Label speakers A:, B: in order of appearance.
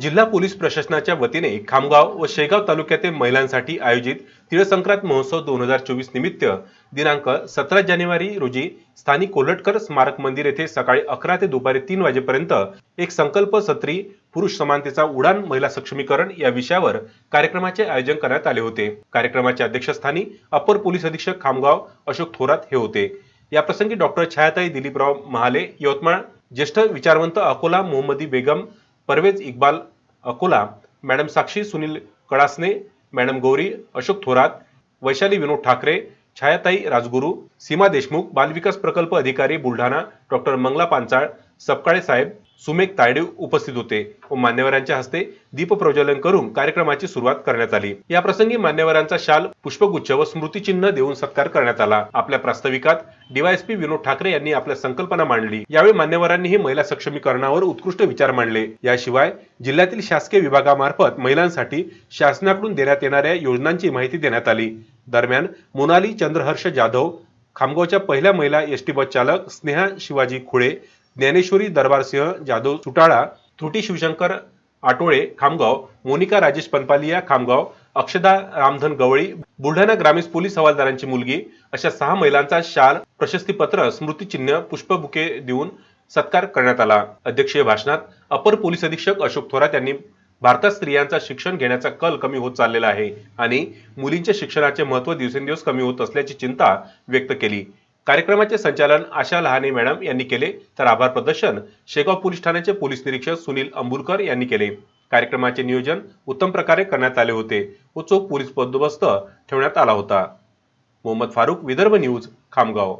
A: जिल्हा पोलीस प्रशासनाच्या वतीने खामगाव व शेगाव तालुक्यातील महिलांसाठी आयोजित तिळसंक्रांत महोत्सव दोन हजार चोवीस निमित्त दिनांक सतरा जानेवारी रोजी स्थानिक कोल्हटकर स्मारक मंदिर येथे सकाळी अकरा ते दुपारी तीन वाजेपर्यंत एक संकल्प सत्री पुरुष समानतेचा उडान महिला सक्षमीकरण या विषयावर कार्यक्रमाचे आयोजन करण्यात आले होते. कार्यक्रमाच्या अध्यक्षस्थानी अपर पोलीस अधीक्षक खामगाव अशोक थोरात हे होते. याप्रसंगी डॉक्टर छायाताई दिलीपराव महाले यवतमाळ ज्येष्ठ विचारवंत अकोला मोहम्मदी बेगम परवेज इक्बाल अकोला मॅडम साक्षी सुनील कळासने मॅडम गौरी अशोक थोरात वैशाली विनोद ठाकरे छायाताई राजगुरू सीमा देशमुख बालविकास प्रकल्प अधिकारी बुलढाणा डॉक्टर मंगला पांचाळ सपकाळे साहेब सुमेक तायडे उपस्थित होते व मान्यवरांच्या हस्ते दीप प्रज्वलन करून कार्यक्रमाची सुरुवात करण्यात आली. या प्रसंगी मान्यवरांचा शाल पुष्पगुच्छ व स्मृतिचिन्ह देऊन सत्कार करण्यात आला. आपल्या प्रास्ताविकात डीवायएसपी विनोद ठाकरे यांनी आपल्या संकल्पना मांडली. यावेळी मान्यवरांनीही महिला सक्षमीकरणावर उत्कृष्ट विचार मांडले. याशिवाय जिल्ह्यातील शासकीय विभागामार्फत महिलांसाठी शासनाकडून देण्यात येणाऱ्या योजनांची माहिती देण्यात आली. दरम्यान मोनाली चंद्रहर्ष जाधव खामगावच्या पहिल्या महिला एस टी बस चालक स्नेहा शिवाजी खुळे ज्ञानेश्वरी दरबारसिंह जाधव सुटाळा त्रुटी शिवशंकर आटोळे खामगाव मोनिका राजेश पनपालिया खामगाव अक्षदा रामधन गवळी बुलढाणा ग्रामीण पोलीस हवालदारांची मुलगी अशा सहा महिलांचा शाल प्रशस्तीपत्र स्मृतिचिन्ह पुष्पबुके देऊन सत्कार करण्यात आला. अध्यक्षीय भाषणात अपर पोलीस अधीक्षक अशोक थोरात यांनी भारतात स्त्रियांचा शिक्षण घेण्याचा कल कमी होत चाललेला आहे आणि मुलींच्या शिक्षणाचे महत्त्व दिवसेंदिवस कमी होत असल्याची चिंता व्यक्त केली. कार्यक्रमाचे संचालन आशा लहाने मॅडम यांनी केले. तर आभार प्रदर्शन शेगाव पोलीस ठाण्याचे पोलीस निरीक्षक सुनील अंबुलकर यांनी केले. कार्यक्रमाचे नियोजन उत्तम प्रकारे करण्यात आले होते. व चोख पोलीस बंदोबस्त ठेवण्यात आला होता. मोहम्मद फारुक विदर्भ न्यूज खामगाव.